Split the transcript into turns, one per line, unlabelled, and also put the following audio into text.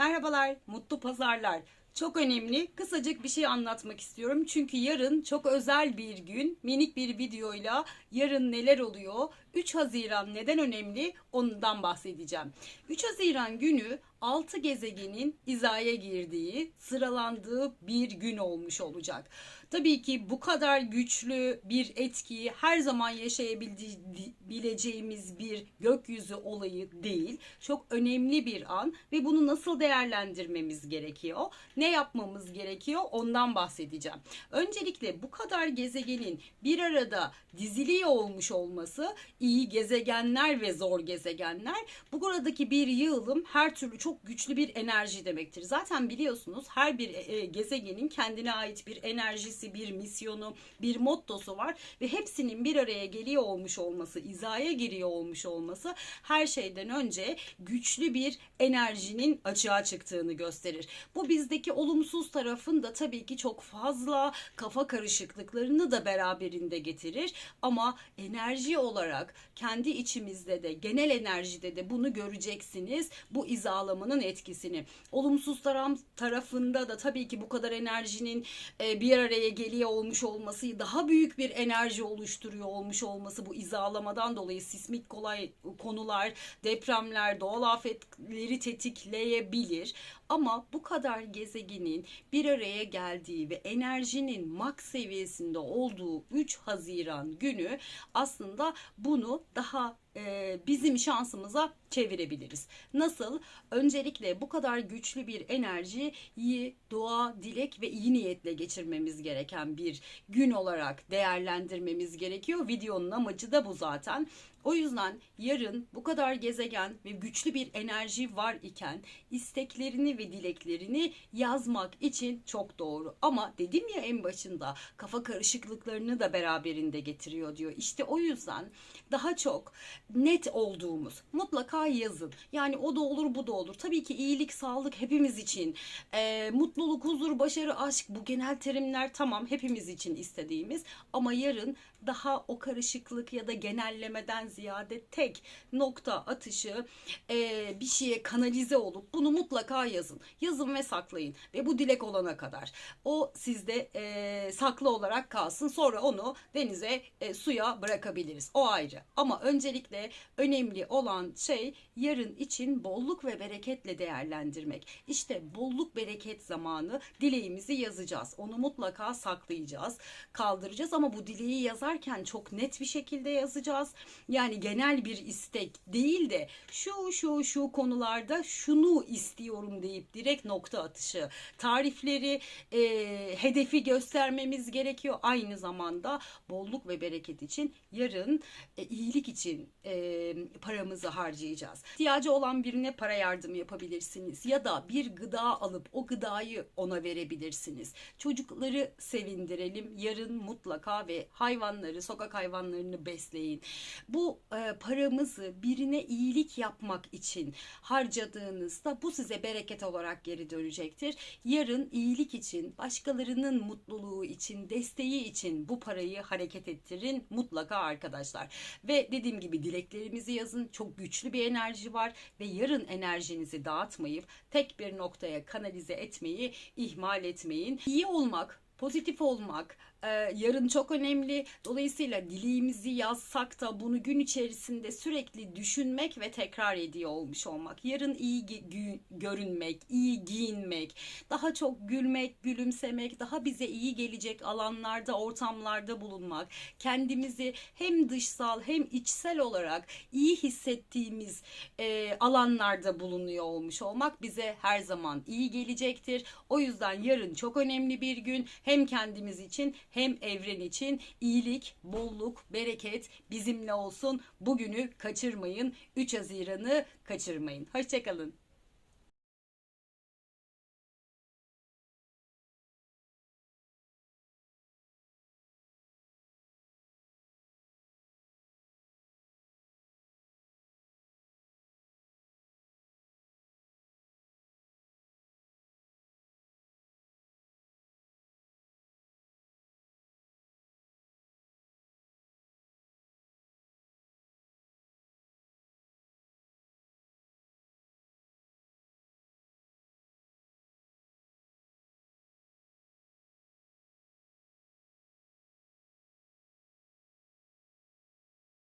Merhabalar, mutlu pazarlar. Çok önemli, kısacık bir şey anlatmak istiyorum. Çünkü yarın çok özel bir gün, minik bir videoyla yarın neler oluyor, 3 Haziran neden önemli ondan bahsedeceğim. 3 Haziran günü 6 gezegenin izaya girdiği, sıralandığı bir gün olmuş olacak. Tabii ki bu kadar güçlü bir etkiyi her zaman yaşayabileceğimiz bir gökyüzü olayı değil. Çok önemli bir an ve bunu nasıl değerlendirmemiz gerekiyor? Ne yapmamız gerekiyor? Ondan bahsedeceğim. Öncelikle bu kadar gezegenin bir arada diziliyor olmuş olması iyi gezegenler ve zor gezegenler. Bu buradaki bir yığılım her türlü çok güçlü bir enerji demektir. Zaten biliyorsunuz her bir e, gezegenin kendine ait bir enerjisi, bir misyonu, bir mottosu var ve hepsinin bir araya geliyor olmuş olması, izaya giriyor olmuş olması her şeyden önce güçlü bir enerjinin açığa çıktığını gösterir. Bu bizdeki olumsuz tarafın da tabii ki çok fazla kafa karışıklıklarını da beraberinde getirir ama enerji olarak kendi içimizde de genel enerjide de bunu göreceksiniz bu izalamanın etkisini. Olumsuz taraf, tarafında da tabii ki bu kadar enerjinin e, bir araya geliyor olmuş olması daha büyük bir enerji oluşturuyor olmuş olması bu izalamadan dolayı sismik kolay konular, depremler, doğal afetleri tetikleyebilir. Ama bu kadar gezegenin bir araya geldiği ve enerjinin max seviyesinde olduğu 3 Haziran günü aslında bunu daha e, bizim şansımıza çevirebiliriz. Nasıl? Öncelikle bu kadar güçlü bir enerjiyi dua, dilek ve iyi niyetle geçirmemiz gereken bir gün olarak değerlendirmemiz gerekiyor. Videonun amacı da bu zaten. O yüzden yarın bu kadar gezegen ve güçlü bir enerji var iken isteklerini ve dileklerini yazmak için çok doğru. Ama dedim ya en başında kafa karışıklıklarını da beraberinde getiriyor diyor. İşte o yüzden daha çok net olduğumuz mutlaka yazın. Yani o da olur bu da olur. Tabii ki iyilik, sağlık hepimiz için. Ee, mutluluk, huzur, başarı, aşk bu genel terimler tamam hepimiz için istediğimiz. Ama yarın daha o karışıklık ya da genellemeden ziyade tek nokta atışı e, bir şeye kanalize olup bunu mutlaka yazın. Yazın ve saklayın ve bu dilek olana kadar. O sizde e, saklı olarak kalsın. Sonra onu denize, e, suya bırakabiliriz. O ayrı. Ama öncelikle önemli olan şey yarın için bolluk ve bereketle değerlendirmek. İşte bolluk bereket zamanı dileğimizi yazacağız. Onu mutlaka saklayacağız, kaldıracağız ama bu dileği yazarken çok net bir şekilde yazacağız. Yani genel bir istek değil de şu şu şu konularda şunu istiyorum deyip direkt nokta atışı tarifleri e, hedefi göstermemiz gerekiyor. Aynı zamanda bolluk ve bereket için yarın e, iyilik için e, paramızı harcayacağız. İhtiyacı olan birine para yardımı yapabilirsiniz ya da bir gıda alıp o gıdayı ona verebilirsiniz. Çocukları sevindirelim. Yarın mutlaka ve hayvanları, sokak hayvanlarını besleyin. Bu e, paramızı birine iyilik yapmak için harcadığınızda bu size bereket olarak geri dönecektir. Yarın iyilik için, başkalarının mutluluğu için, desteği için bu parayı hareket ettirin mutlaka arkadaşlar. Ve dediğim gibi dileklerimizi yazın. Çok güçlü bir enerji var ve yarın enerjinizi dağıtmayıp tek bir noktaya kanalize etmeyi ihmal etmeyin. İyi olmak, pozitif olmak e, yarın çok önemli. Dolayısıyla dileğimizi yazsak da bunu gün içerisinde sürekli düşünmek ve tekrar ediyor olmuş olmak. Yarın iyi görünmek, iyi giyinmek, daha çok gülmek, gülümsemek, daha bize iyi gelecek alanlarda, ortamlarda bulunmak, kendimizi hem dışsal hem içsel olarak iyi hissettiğimiz e, alanlarda bulunuyor olmuş olmak bize her zaman iyi gelecektir. O yüzden yarın çok önemli bir gün hem kendimiz için hem evren için iyilik, bolluk, bereket bizimle olsun. Bugünü kaçırmayın. 3 Haziran'ı kaçırmayın. Hoşçakalın.